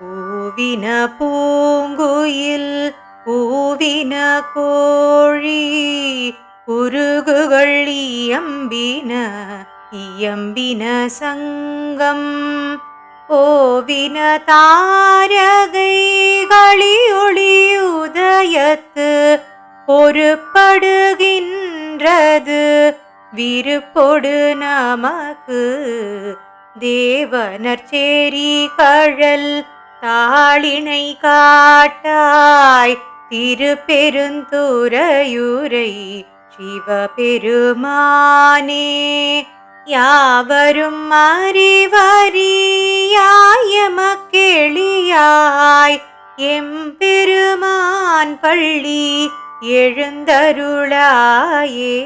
பூவின பூங்குயில் பூவின கோழி குருகுகள் இயம்பின இயம்பின சங்கம். ஓவின தாரகை களியொளி உதயத்து பொறுப்படுகின்றது விருப்பொடு நமக்கு. தேவனர் சேரி கழல் தாளினை காட்டாய் திருப்பெருந்துரையுரை சிவபெருமானே. யாவரும் அறிவறியாயமக்கெளியாய் எம்பெருமான் பள்ளி எழுந்தருளாயே.